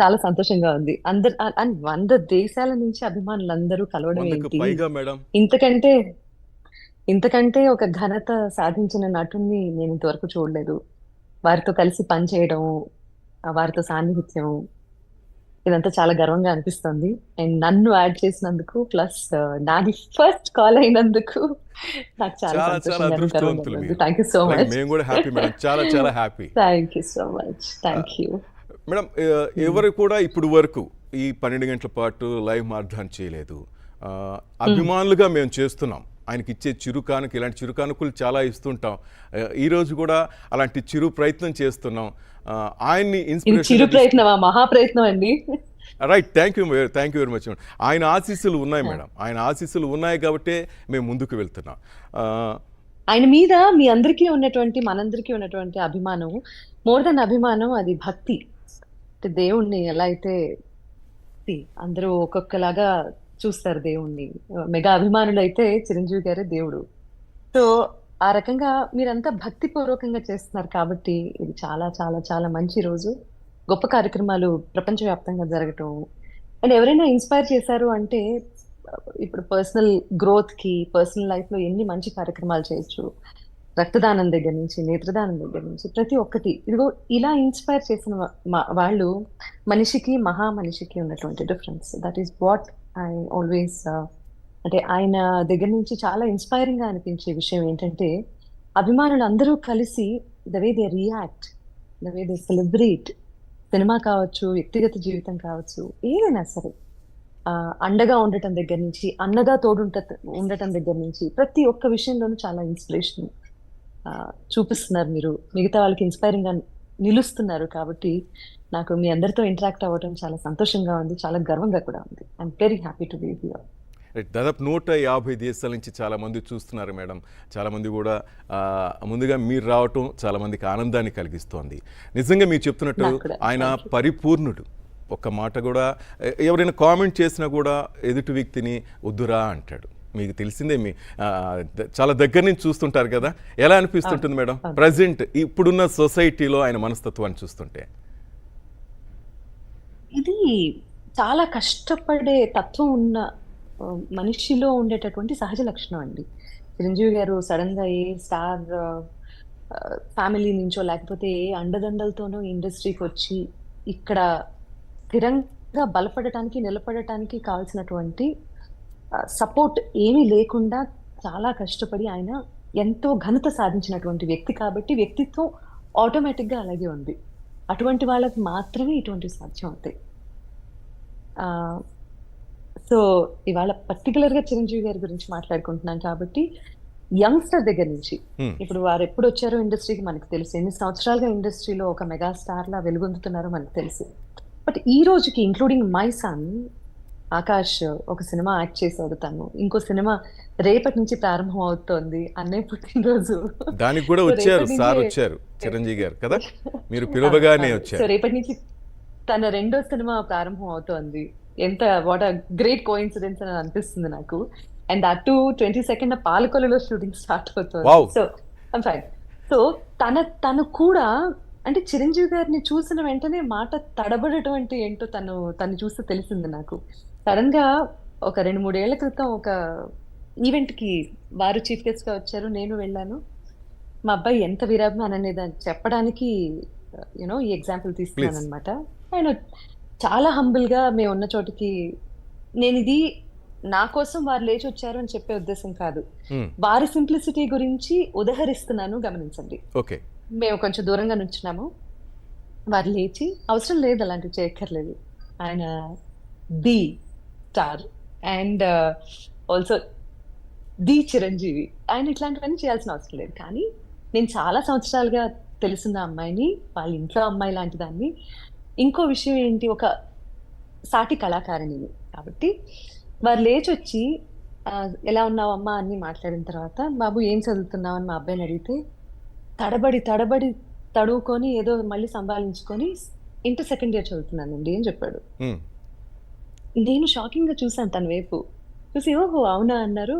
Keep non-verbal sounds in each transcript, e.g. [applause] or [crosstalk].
చాలా సంతోషంగా ఉంది. అందరు అండ్ వంద దేశాల నుంచి అభిమానులు అందరూ కలవడం ఏంటి? ఇంతకంటే ఇంతకంటే ఒక ఘనత సాధించిన నటుణ్ణి నేను ఇంతవరకు చూడలేదు. వారితో కలిసి పనిచేయడం వారితో సాన్నిహిత్యం ఇదంతా చాలా గర్వంగా అనిపిస్తుంది. అండ్ నన్ను యాడ్ చేసినందుకు ప్లస్ నాది ఫస్ట్ కాల్ అయినందుకు నాకు చాలా థ్యాంక్ యూ సో మచ్ మేము కూడా హ్యాపీ మేడం. చాలా చాలా happy thank you so much thank you madam ఎవరు కూడా ఇప్పుడు వరకు ఈ పన్నెండు గంటల పాటు లైవ్ మార్గాన్ని చేయలేదు. అభిమానులుగా మేము చేస్తున్నాం. ఆయనకి ఇచ్చే చిరుకానుక ఇలాంటి చిరుకానుకలు చాలా ఇస్తుంటాం. ఆ, ఈ రోజు కూడా అలాంటి చిరు ప్రయత్నం చేస్తున్నాం. ఆయన్ని ఇన్స్పిరేషన్ ప్రయత్నమా? మహా ప్రయత్నం అండి. Right thank you thank you very much madam. ఆయన ఆశీస్సులు ఉన్నాయి మేడం. ఆయన ఆశీస్సులు ఉన్నాయి కాబట్టే మేము ముందుకు వెళ్తున్నాం. ఆయన మీద మీ అందరికీ ఉన్నటువంటి మనందరికీ ఉన్నటువంటి అభిమానం మోర్ దెన్ అభిమానం అది భక్తి. అంటే దేవుణ్ణి ఎలా అయితే అందరూ ఒక్కొక్కలాగా చూస్తారు దేవుణ్ణి. మెగా అభిమానులు అయితే చిరంజీవి గారే దేవుడు. సో ఆ రకంగా మీరంతా భక్తి పూర్వకంగా చేస్తున్నారు కాబట్టి ఇది చాలా చాలా చాలా మంచి రోజు. గొప్ప కార్యక్రమాలు ప్రపంచవ్యాప్తంగా జరగటం. అండ్ ఎవరైనా ఇన్స్పైర్ చేశారు అంటే ఇప్పుడు పర్సనల్ గ్రోత్కి పర్సనల్ లైఫ్లో ఎన్ని మంచి కార్యక్రమాలు చేయొచ్చు. రక్తదానం దగ్గర నుంచి నేత్రదానం దగ్గర నుంచి ప్రతి ఒక్కటి. ఇదిగో ఇలా ఇన్స్పైర్ చేసిన వాళ్ళు మనిషికి మహా మనిషికి ఉన్నటువంటి difference that is what I always అంటే ఆయన దగ్గర నుంచి చాలా ఇన్స్పైరింగ్గా అనిపించే విషయం ఏంటంటే అభిమానులు అందరూ కలిసి the way they react the way they celebrate cinema కావచ్చు వ్యక్తిగత జీవితం కావచ్చు ఏదైనా సరే అండగా ఉండటం దగ్గర నుంచి అన్నగా తోడుంట ఉండటం దగ్గర నుంచి ప్రతి ఒక్క విషయంలోనూ చాలా ఇన్స్పిరేషన్ చూపిస్తున్నారు మీరు. మిగతా వాళ్ళకి ఇన్స్పైరింగ్గా నిలుస్తున్నారు కాబట్టి నాకు మీ అందరితో ఇంటరాక్ట్ అవ్వడం చాలా సంతోషంగా ఉంది చాలా గర్వంగా కూడా ఉంది. I'm very happy to be here దాదాపు నూట యాభై దేశాల నుంచి చాలా మంది చూస్తున్నారు మేడం. చాలా మంది కూడా ముందుగా మీరు రావటం చాలా మందికి ఆనందాన్ని కలిగిస్తోంది. నిజంగా మీరు చెప్తున్నట్టు. ఆయన. పరిపూర్ణుడు. ఒక్క మాట కూడా ఎవరైనా కామెంట్ చేసినా కూడా ఎదుటి వ్యక్తిని వద్దురా అంటాడు. మీకు తెలిసిందే మీ చాలా దగ్గర నుంచి చూస్తుంటారు కదా? ఎలా అనిపిస్తుంటుంది మేడం. ప్రజెంట్ ఇప్పుడున్న సొసైటీలో ఆయన మనస్తత్వాన్ని చూస్తుంటే. ఇది చాలా కష్టపడే తత్వం ఉన్న మనిషిలో ఉండేటటువంటి సహజ లక్షణం అండి. చిరంజీవి గారు సడన్గా ఏ స్టార్ ఫ్యామిలీ నుంచో లేకపోతే ఏ అండదండలతోనో ఇండస్ట్రీకి వచ్చి ఇక్కడ స్థిరంగా బలపడటానికి నిలబడటానికి కావాల్సినటువంటి సపోర్ట్ ఏమీ లేకుండా చాలా కష్టపడి ఆయన ఎంతో ఘనత సాధించినటువంటి వ్యక్తి కాబట్టి వ్యక్తిత్వం ఆటోమేటిక్గా అలాగే ఉంది. అటువంటి వాళ్ళకి మాత్రమే ఇటువంటి సాధ్యం అవుతాయి సో ఇవాళ పర్టికులర్గా చిరంజీవి గారి గురించి మాట్లాడుకుంటున్నాం కాబట్టి యంగ్స్టర్ దగ్గర నుంచి Hmm. ఇప్పుడు వారు ఎప్పుడు వచ్చారో ఇండస్ట్రీకి మనకు తెలుసు. ఎన్ని సంవత్సరాలుగా ఇండస్ట్రీలో ఒక మెగా స్టార్ లా వెలుగొందుతున్నారో మనకు తెలుసు. బట్ ఈ రోజుకి ఇంక్లూడింగ్ మై సన్ ఆకాష్ ఒక సినిమా యాక్ట్ చేశాడు తను ఇంకో సినిమా రేపటి నుంచి ప్రారంభం అవుతోంది అన్నయ్య పుట్టినరోజు. దానికి కూడా వచ్చారు సార్ వచ్చారు చిరంజీవి గారు కదా? మీరు [laughs] పిలవగానే సో వచ్చారు. రేపటి నుంచి తన రెండో సినిమా ప్రారంభం అవుతోంది. ఎంత వాట్ అ గ్రేట్ కోఇన్సిడెన్స్ అని అనిపిస్తుంది నాకు. అండ్ అటు ట్వంటీ సెకండ్ పాలకొల్లులో షూటింగ్ స్టార్ట్. అవుతుంది. సో ఫైన్ సో తన తను కూడా అంటే చిరంజీవి గారిని చూసిన వెంటనే మాట తడబడటం అంటే ఏంటో తను తను చూస్తే తెలిసింది నాకు. సడన్గా ఒక రెండు మూడేళ్ళ క్రితం ఒక ఈవెంట్కి వారు చీఫ్ గెస్ట్గా వచ్చారు నేను వెళ్ళాను. మా అబ్బాయి ఎంత వీరాభిమానం అనేది అని చెప్పడానికి యూనో ఈ ఎగ్జాంపుల్ తీసుకున్నాను. అనమాట ఆయన చాలా హంబుల్గా మేము ఉన్న చోటికి నేను ఇది నా కోసం వారు లేచి వచ్చారు అని చెప్పే ఉద్దేశం కాదు. Hmm. వారి సింప్లిసిటీ గురించి ఉదహరిస్తున్నాను గమనించండి. ఓకే మేము కొంచెం దూరంగా నుంచున్నాము. వారు లేచి అవసరం లేదు అలాంటివి చేయక్కర్లేదు. ఆయన the star and also the Chiranjeevi. ఆయన ఇట్లాంటివన్నీ చేయాల్సిన అవసరం లేదు. కానీ నేను చాలా సంవత్సరాలుగా తెలిసిన అమ్మాయిని వాళ్ళ ఇంట్లో అమ్మాయి లాంటి దాన్ని. ఇంకో విషయం ఏంటి? ఒక సాటి కళాకారిణిని. కాబట్టి వారు లేచి వచ్చి "ఆ, ఎలా ఉన్నావు అమ్మా అని మాట్లాడిన తర్వాత బాబు ఏం చదువుతున్నావు? అని మా అబ్బాయిని అడిగితే తడబడి తడబడి తడువుకొని ఏదో మళ్ళీ సంభాళించుకొని ఇంటర్ సెకండ్ ఇయర్ చదువుతున్నానండి అని చెప్పాడు. నేను షాకింగ్గా చూసాను తన వైపు. చూసి ఓహో అవునా? అన్నారు.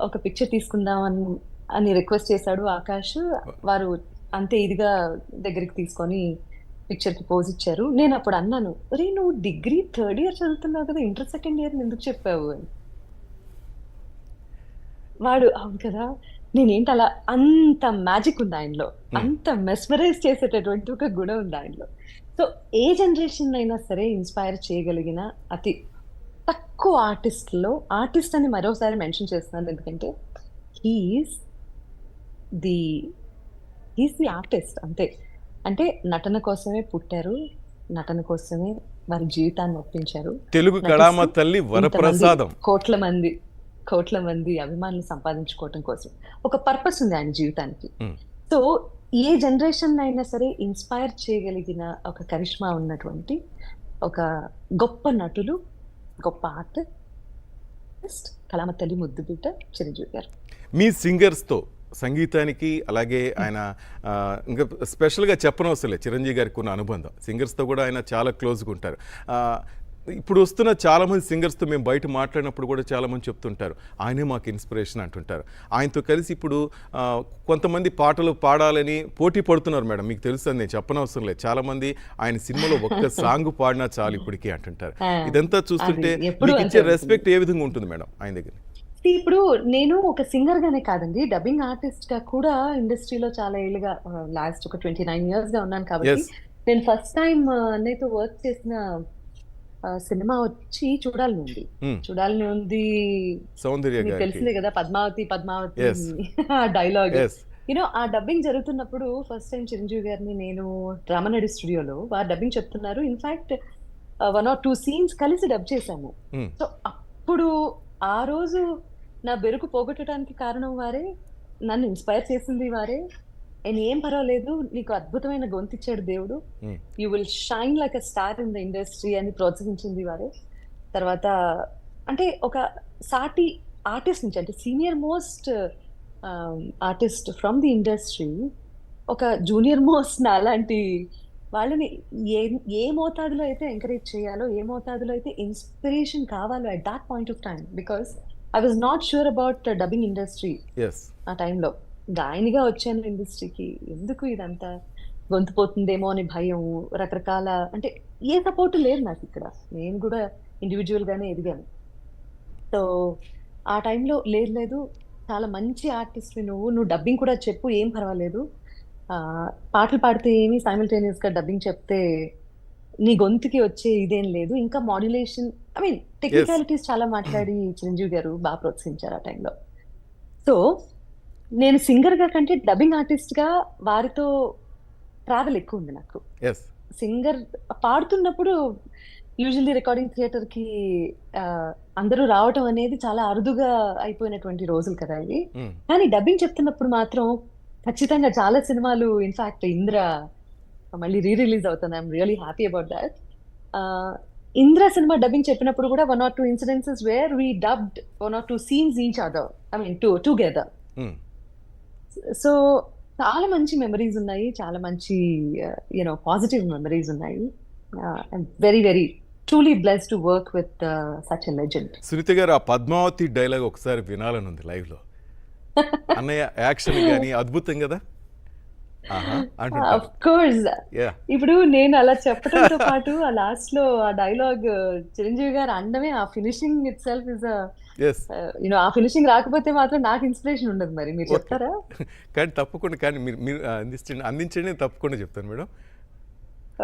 ఒక పిక్చర్ తీసుకుందాం అని అని రిక్వెస్ట్ చేశాడు ఆకాష్. వారు అంతే ఇదిగా దగ్గరికి తీసుకొని పిక్చర్కి పోజ్ ఇచ్చారు. నేను అప్పుడు అన్నాను అరే నువ్వు డిగ్రీ థర్డ్ ఇయర్ చదువుతున్నావు కదా ఇంటర్ సెకండ్ ఇయర్ ఎందుకు చెప్పావు? అని. వాడు అవును కదా నేనేంటి అలా అంత మ్యాజిక్ ఉంది ఆయనలో. అంత మెస్మరైజ్ చేసేటటువంటి ఒక గుణం ఉంది ఆయనలో. సో ఏ జనరేషన్ అయినా సరే ఇన్స్పైర్ చేయగలిగిన అతి తక్కువ ఆర్టిస్ట్లో ఆర్టిస్ట్ అని మరోసారి మెన్షన్ చేస్తున్నాను ఎందుకంటే he is the he's the artist అంతే. అంటే నటన కోసమే పుట్టారు నటన కోసమే వారి జీవితాన్ని ఒప్పించారు. తెలుగు కళామ తల్లి వరప్రసాదం. కోట్ల మంది కోట్ల మంది అభిమానులు సంపాదించుకోవటం కోసం. ఒక పర్పస్ ఉంది ఆయన జీవితానికి. సో ఏ జనరేషన్ అయినా సరే ఇన్స్పైర్ చేయగలిగిన ఒక కరిష్మా ఉన్నటువంటి ఒక గొప్ప నటులు గొప్ప ఆర్టిస్ట్ కళామ తల్లి ముద్దు బిడ్డ చిరంజీవి గారు. మీ సింగర్స్తో సంగీతానికి అలాగే ఆయన ఇంకా స్పెషల్గా చెప్పనవసరం లేదు చిరంజీవి గారికి ఉన్న అనుబంధం. సింగర్స్తో కూడా ఆయన చాలా క్లోజ్గా ఉంటారు. ఇప్పుడు వస్తున్న చాలామంది సింగర్స్తో మేము బయట మాట్లాడినప్పుడు కూడా చాలామంది చెప్తుంటారు ఆయనే మాకు ఇన్స్పిరేషన్ అంటుంటారు. ఆయనతో కలిసి ఇప్పుడు కొంతమంది పాటలు పాడాలని పోటీ పడుతున్నారు మేడం. మీకు తెలుసు అని నేను చెప్పనవసరం లేదు చాలామంది ఆయన సినిమాలో ఒక్క సాంగ్ పాడినా చాలు ఇప్పటికీ అంటుంటారు. ఇదంతా చూస్తుంటే మీకు ఇచ్చే. రెస్పెక్ట్ ఏ విధంగా ఉంటుంది మేడం ఆయన దగ్గర? ఇప్పుడు నేను ఒక సింగర్ గానే కాదండి డబ్బింగ్ ఆర్టిస్ట్గా కూడా ఇండస్ట్రీలో చాలా ఏళ్ళుగా లాస్ట్ ఒక ట్వంటీ నైన్ ఇయర్స్గా ఉన్నాను కాబట్టి. నేను ఫస్ట్ టైం అన్నయ్యతో వర్క్ చేసిన ఆ, సినిమా వచ్చి చూడాలని ఉంది Hmm. చూడాలని ఉంది తెలిసిందే కదా పద్మావతి పద్మావతి. ఆ డైలాగ్ యూనో ఆ డబ్బింగ్ జరుగుతున్నప్పుడు ఫస్ట్ టైం చిరంజీవి గారిని నేను రామనడి స్టూడియోలో వారు డబ్బింగ్ చెప్తున్నారు in fact one or two scenes కలిసి డబ్ చేశాము Hmm. సో అప్పుడు ఆ రోజు నా బెరుకు పోగొట్టడానికి కారణం వారే నన్ను ఇన్స్పైర్ చేసింది వారే. అండ్ ఏం పర్వాలేదు నీకు అద్భుతమైన గొంతిచ్చాడు దేవుడు. You will shine like a star in the industry అని ప్రోత్సహించింది వారే. తర్వాత అంటే ఒక సాటి ఆర్టిస్ట్ నుంచి అంటే senior most artist from the industry ఒక జూనియర్ మోస్ట్ నా అలాంటి వాళ్ళని ఏ ఏ మోతాదులో అయితే ఎంకరేజ్ చేయాలో ఏ మోతాదులో అయితే ఇన్స్పిరేషన్ కావాలో at that point of time because I was not sure about dubbing industry ఆ టైంలో. గాయనిగా వచ్చాను ఇండస్ట్రీకి. ఎందుకు ఇదంతా గొంతు పోతుందేమో అని భయం రకరకాల అంటే ఏ సపోర్ట్ లేదు నాకు ఇక్కడ. నేను కూడా ఇండివిజువల్ గానే ఎదిగాను. సో ఆ టైంలో లేదు లేదు చాలా మంచి ఆర్టిస్ట్ నువ్వు నువ్వు డబ్బింగ్ కూడా చెప్పు ఏం పర్వాలేదు. ఆ, పాటలు పాడితే ఏమి గా డబ్బింగ్ చెప్తే నీ గొంతుకి వచ్చే ఇదేం లేదు. ఇంకా మాడ్యులేషన్ ఐ మీన్ టెక్నికాలిటీస్ చాలా మాట్లాడి చిరంజీవి గారు బాగా ప్రోత్సహించారు ఆ టైంలో సో నేను సింగర్గా కంటే డబ్బింగ్ ఆర్టిస్ట్గా వారితో ట్రావెల్ ఎక్కువ ఉంది నాకు. సింగర్ పాడుతున్నప్పుడు యూజువల్లీ రికార్డింగ్ థియేటర్కి అందరూ రావటం అనేది చాలా అరుదుగా అయిపోయినటువంటి రోజులు కదా ఇవి. కానీ డబ్బింగ్ చెప్తున్నప్పుడు మాత్రం ఖచ్చితంగా చాలా సినిమాలు ఇన్ఫాక్ట్ ఇంద్ర మళ్ళీ రీ రిలీజ్ అవుతుంది I'm really happy about that Indra cinema dubbing చెప్పినప్పుడు కూడా one or two incidences where we dubbed one or two scenes each other I mean two together so చాలా మంచి మెమరీస్ ఉన్నాయి. చాలా మంచి యూనో పాజిటివ్ మెమరీస్ ఉన్నాయి. Very very truly bless to work with such legend Sunitha garu ఆ Padmavati dialogue ఒకసారి వినాలని ఉంది లైవ్లో. [laughs] అన్నయ్య యాక్షన్ కానీ అద్భుతం కదా? కోర్స్ ఇప్పుడు నేను అలా చెప్పడంతో పాటు ఆ లాస్ట్లో ఆ డైలాగ్ చిరంజీవి గారు అండమే ఆ finishing itself is you know ఆ ఫినిషింగ్ రాకపోతే మాత్రం నాకు ఇన్స్పిరేషన్ ఉండదు మరి. మీరు. చెప్తారా? [laughs] కానీ తప్పకుండా కానీ మీరు మీరు అందించండి అందించండి నేను తప్పకుండా చెప్తాను మేడం.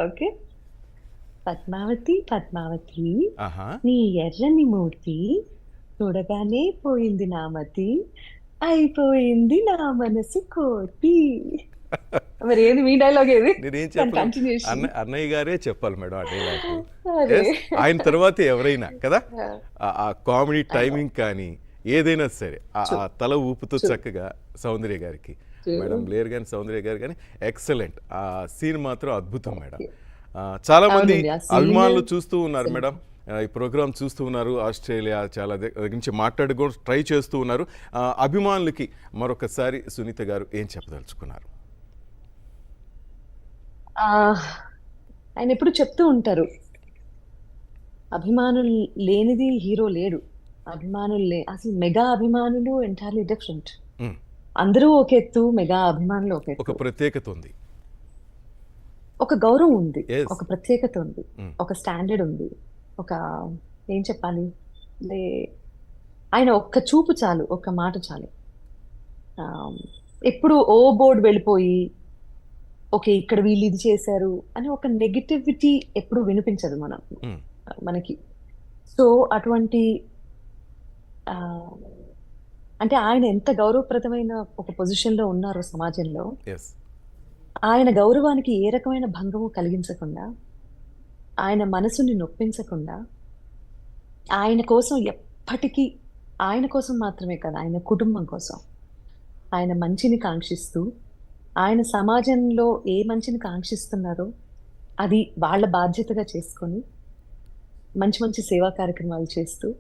ఓకే పద్మావతి పద్మావతి నీ ఎర్రని మూర్తి చూడగానే పోయింది నా మతి అయిపోయింది నా మనసు కోటి మరి ఏది మీ డైలాగ్ ఏది? నేనేం చెప్పను? అన్నయ్య గారే చెప్పాలి మేడం ఆ డైలాగ్. ఆయన తర్వాత ఎవరైనా కదా? ఆ- కామెడీ టైమింగ్ కానీ ఏదైనా సరే ఆ తల ఊపుతో చక్కగా సౌందర్య గారికి. మేడం లేరు కానీ సౌందర్య గారు కానీ ఎక్సలెంట్ ఆ సీన్ మాత్రం అద్భుతం మేడం. చాలా మంది అభిమానులు చూస్తూ ఉన్నారు మేడం. ఈ ప్రోగ్రామ్ చూస్తూ ఉన్నారు ఆస్ట్రేలియా చాలా దగ్గ- దగ్గర నుంచి మాట్లాడుకో ట్రై చేస్తూ ఉన్నారు. అభిమానులకి మరొకసారి సునీత గారు ఏం చెప్పదలుచుకున్నారు? ఆయన ఎప్పుడు చెప్తూ ఉంటారు అభిమానులు లేనిది హీరో లేడు. అభిమానులు లే అసలు మెగా అభిమానులు ఎంటైర్లీ డిఫరెంట్ అందరూ ఒక ఎత్తు మెగా అభిమానులు ఒక ఒక ప్రత్యేకత ఉంది. ఒక గౌరవం ఉంది. ఒక ప్రత్యేకత ఉంది. ఒక స్టాండర్డ్ ఉంది. ఒక ఏం చెప్పాలి? లే ఆయన ఒక్క చూపు చాలు ఒక్క మాట చాలు. ఎప్పుడు ఓ బోర్డు వెళ్ళిపోయి ఓకే ఇక్కడ వీళ్ళు ఇది చేశారు అని ఒక నెగిటివిటీ ఎప్పుడు వినిపించదు మనం. Mm. మనకి. సో అటువంటి అంటే ఆయన ఎంత గౌరవప్రదమైన ఒక పొజిషన్లో ఉన్నారో సమాజంలో ఆయన గౌరవానికి ఏ రకమైన భంగము కలిగించకుండా ఆయన మనసుని నొప్పించకుండా ఆయన కోసం ఎప్పటికీ ఆయన కోసం మాత్రమే కదా ఆయన కుటుంబం కోసం ఆయన మంచిని కాంక్షిస్తూ ఆయన సమాజంలో ఏ మంచిని కాంక్షిస్తున్నారో అది వాళ్ళ బాధ్యతగా చేసుకొని మంచి మంచి సేవా కార్యక్రమాలు చేస్తూ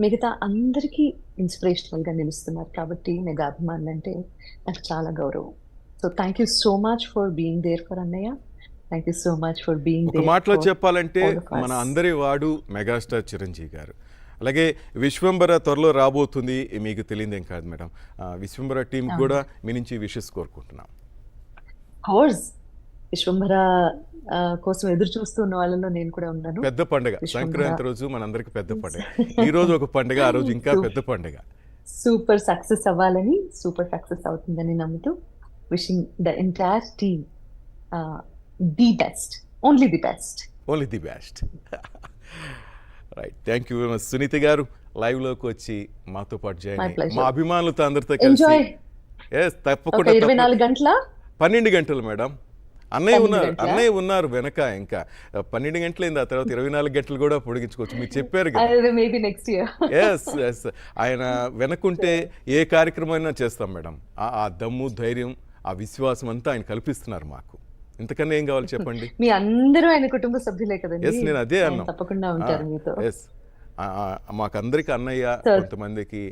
మిగతా అందరికీ ఇన్స్పిరేషనల్గా నిలుస్తున్నారు. కాబట్టి మెగా అభిమానులు అంటే నాకు చాలా గౌరవం. So thank you so much for being there for అన్నయ్య thank you so much for being మాటలో చెప్పాలంటే. మన అందరి వాడు మెగాస్టార్ చిరంజీవి గారు. అలాగే విశ్వంబర త్వరలో రాబోతుంది మీకు తెలియదేం కాదు మేడం. విశ్వంబర టీం కూడా మీ నుంచి విషెస్ కోరుకుంటున్నాం. కోర్స్ విశ్వంభర కోసం ఎదురు చూస్తున్న వాళ్ళలో నేను కూడా ఉన్నాను. పెద్ద పండగ. సంక్రాంతి రోజు మనందరికి పెద్ద పండగ. ఈ రోజు ఒక పండగ ఆ రోజు ఇంకా పెద్ద పండగ. సూపర్ సక్సెస్ అవ్వాలని సూపర్ సక్సెస్ అవుతుందని నమ్ముతూ wishing the entire team the best only the best only the best right thank you much Sunitha garu. లైవ్లోకి వచ్చి మాతో పాటు pleasure. మా అభిమానులతో అందరితో కలిసి ఎంజాయ్ ఎస్ తప్పకుండా ఇరవై. నాలుగు గంటల? పన్నెండు గంటలు మేడం. అన్నయ్య ఉన్నారు? అన్నయ్య ఉన్నారు వెనక ఇంకా. పన్నెండు గంటలైంది ఆ తర్వాత ఇరవై నాలుగు గంటలు కూడా పొడిగించుకోవచ్చు. మీరు చెప్పారు కదా. ఎస్ ఎస్ ఆయన వెనకుంటే ఏ కార్యక్రమమైనా చేస్తాం మేడం. ఆ దమ్ము ధైర్యం ఆ విశ్వాసం అంతా ఆయన కల్పిస్తున్నారు మాకు. ఇంతకన్నా ఏం కావాలి చెప్పండి? మీ అందరూ ఆయన కుటుంబ సభ్యులే కదండి. ఎస్ నేను అదే అన్నా. తప్పకుండా ఉంటారు మీతో. ఎస్ మాకందరికి అన్నయ్య. కొంతమందికి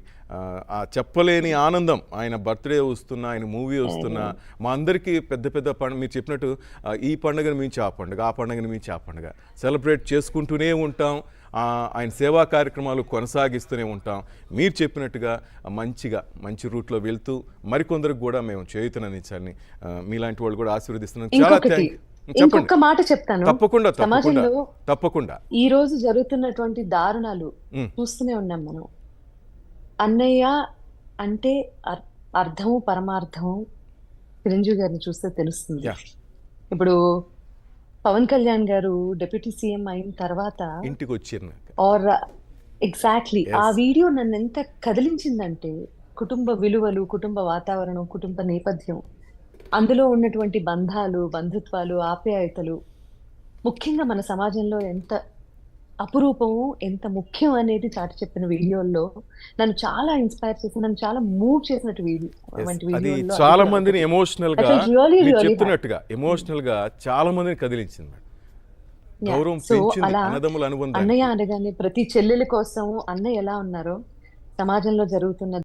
ఆ, చెప్పలేని ఆనందం. ఆయన బర్త్డే వస్తున్నా ఆయన మూవీ వస్తున్నా మా అందరికీ పెద్ద పెద్ద పండుగ మీరు చెప్పినట్టు ఈ పండుగను మించి ఆ పండుగ ఆ పండుగను మించి ఆ పండుగ. సెలబ్రేట్ చేసుకుంటూనే ఉంటాం. ఆ, ఆయన సేవా కార్యక్రమాలు కొనసాగిస్తూనే ఉంటాం. మీరు చెప్పినట్టుగా మంచిగా మంచి రూట్లో వెళ్తూ మరికొందరికి కూడా మేము చేయుతనందించాలని మీలాంటి వాళ్ళు కూడా ఆశీర్వదిస్తున్నాం చాలా థ్యాంక్ చెప్పండి ఇంకొక మాట చెప్తాను తప్పకుండా సమాజంలో తప్పకుండా ఈ రోజు జరుగుతున్నటువంటి దారుణాలు. చూస్తూనే ఉన్నాం మనం అన్నయ్య అంటే అర్- అర్థము పరమార్థము చిరంజీవి గారిని చూస్తే తెలుస్తుంది. ఇప్పుడు పవన్ కళ్యాణ్ గారు డిప్యూటీ సీఎం అయిన తర్వాత ఇంటికి ఆర్ ఎగ్జాక్ట్లీ. ఆ వీడియో నన్ను ఎంత కదిలించిందంటే కుటుంబ విలువలు కుటుంబ వాతావరణం కుటుంబ నేపథ్యం అందులో ఉన్నటువంటి బంధాలు బంధుత్వాలు ఆప్యాయతలు ముఖ్యంగా మన సమాజంలో ఎంత అపురూపము ఎంత ముఖ్యం అనేది చాటి చెప్పిన వీడియోల్లో నన్ను చాలా ఇన్స్పైర్ చేసి నన్ను చాలా మూవ్ చేసినట్టు వీడియో చాలా మందిని. ఎమోషనల్గా చెప్తున్నట్టుగా ఎమోషనల్గా చాలా మందిని కదిలించింది పెంచింది అలా అన్నయ్య అనగానే ప్రతి చెల్లెల కోసం అన్నయ్య ఎలా ఉన్నారో సమాజంలో జరుగుతున్న